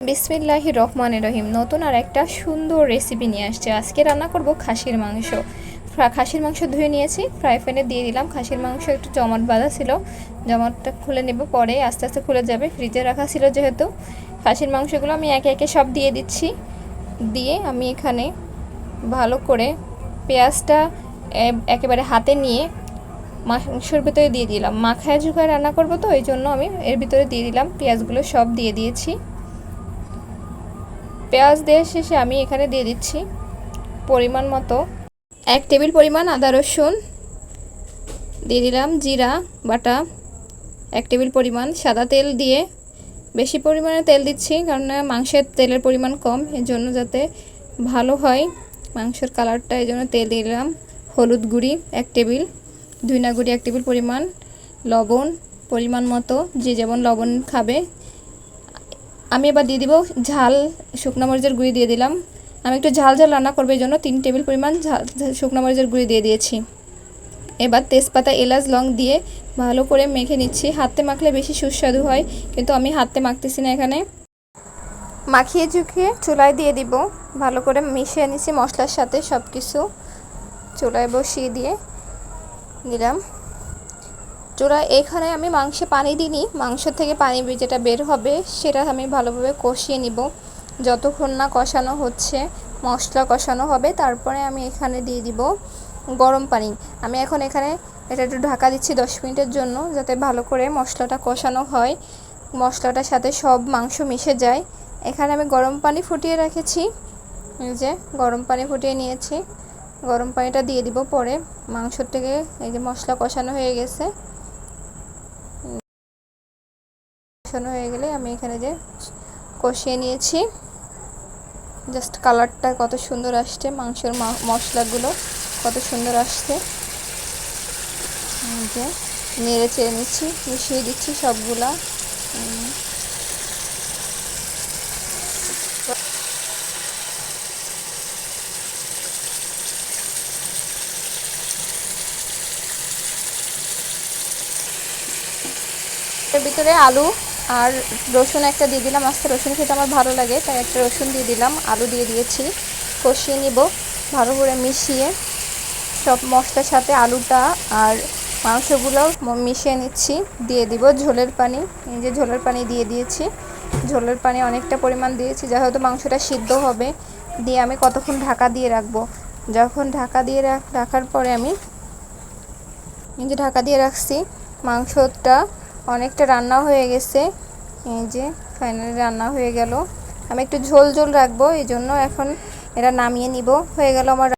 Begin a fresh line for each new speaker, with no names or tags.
বিসমিল্লাহ রহমান রহিম। নতুন আর একটা সুন্দর রেসিপি নিয়ে আসছে। আজকে রান্না করব খাসির মাংস। খাসির মাংস ধুয়ে নিয়েছি ফ্রাই প্যানে দিয়ে দিলাম। খাসির মাংস একটু জমাট বাঁধা ছিল। জমাটটা খুলে নেব পরে, আস্তে আস্তে খুলে যাবে। ফ্রিজে রাখা ছিল যেহেতু। খাসির মাংসগুলো আমি একে একে সব দিয়ে দিচ্ছি। দিয়ে আমি এখানে ভালো করে পেঁয়াজটা একেবারে হাতে নিয়ে মাংসের ভিতরে দিয়ে দিলাম। মাখায় ঝুঁকায় রান্না করব তো এই জন্য আমি এর ভিতরে দিয়ে দিলাম। পেঁয়াজগুলো সব দিয়ে দিয়েছি। পেঁয়াজ দেওয়ার শেষে আমি এখানে দিয়ে দিচ্ছি পরিমাণ মতো। এক টেবিল পরিমাণ আদা রসুন, দিয়ে দিলাম জিরা, বাটা। এক টেবিল পরিমাণ সাদা তেল দিয়ে বেশি পরিমাণে তেল দিচ্ছি কারণ মাংসের তেলের পরিমাণ কম এর জন্য যাতে ভালো হয়। মাংসের কালারটা এই জন্য তেল দিলাম হলুদ গুঁড়ি এক টেবিল, ধুইনা গুঁড়ি এক টেবিল পরিমাণ, লবণ পরিমাণ মতো, যে যেমন লবণ খাবে। আমি এবার দিয়ে দিব ঝাল, শুকনো মরিচের গুঁড়ি দিয়ে দিলাম। আমি একটু ঝাল ঝাল রান্না করব এই জন্য তিন টেবিল পরিমাণ ঝাল শুকনো মরিচের গুঁড়ি দিয়ে দিয়েছি। এবার তেজপাতা, এলাচ, লং দিয়ে ভালো করে মেখে নিচ্ছি। হাতে মাখলে বেশি সুস্বাদু হয়, কিন্তু আমি হাতে মাখতেছি না এখানে। মাখিয়ে ঝুঁকিয়ে চুলায় দিয়ে দিব। ভালো করে মিশিয়ে নিচ্ছি মশলার সাথে সব কিছু চুলায় বসিয়ে দিয়ে দিলাম। চূড়া এখানে আমি মাংসে পানি দিইনি। মাংস থেকে পানি যেটা বের হবে, সেটা আমি ভালোভাবে কষিয়ে নিব। যতক্ষণ না কষানো হচ্ছে, মশলা কষানো হবে, তারপরে আমি এখানে দিয়ে দিব গরম পানি। আমি এখন এখানে এটা একটু ঢাকা দিচ্ছি দশ মিনিটের জন্য, যাতে ভালো করে মশলাটা কষানো হয়। মশলাটার সাথে সব মাংস মিশে যায়। এখানে আমি গরম পানি ফুটিয়ে রেখেছি। এই যে, গরম পানি ফুটিয়ে নিয়েছি। গরম পানিটা দিয়ে দিব পরে। মাংস থেকে এই যে মশলা কষানো হয়ে গেছে। কষানো হয়ে গেলে আমি এখানে যে কষিয়ে নিয়েছি। জাস্ট কালারটা কত সুন্দর আসছে, মাংসের মশলাগুলো কত সুন্দর আসছে। যে নেড়ে চেড়ে নিচ্ছি, মিশিয়ে দিচ্ছি সবগুলা। এর ভিতরে আলু আর রসুন একটা দিয়ে দিলাম, আস্তে রসুন খেতে আমার ভালো লাগে, তাই একটা রসুন দিয়ে দিলাম, আলু দিয়ে দিয়েছি, কষিয়ে নিব, ভালো করে মিশিয়ে, সব মশলার সাথে আলুটা আর মাংসগুলো মিশিয়ে নিচ্ছি, দিয়ে দিব ঝোলের পানি, এই যে ঝোলের পানি দিয়ে দিয়েছি, ঝোলের পানি অনেকটা পরিমাণ দিয়েছি যা হয়তো মাংসটা সিদ্ধ হবে, দিয়ে আমি কতক্ষণ ঢাকা দিয়ে রাখব, যখন ঢাকা দিয়ে রাখ- রাখার পরে আমি এই যে ঢাকা দিয়ে রাখছি, মাংসটা অনেকটা রান্না হয়ে গেছে। এই যে ফাইনালি রান্না হয়ে গেল। আমি একটু ঝোল ঝোল রাখব, এই জন্য এখন এরা নামিয়ে নিব। হয়ে গেল আমার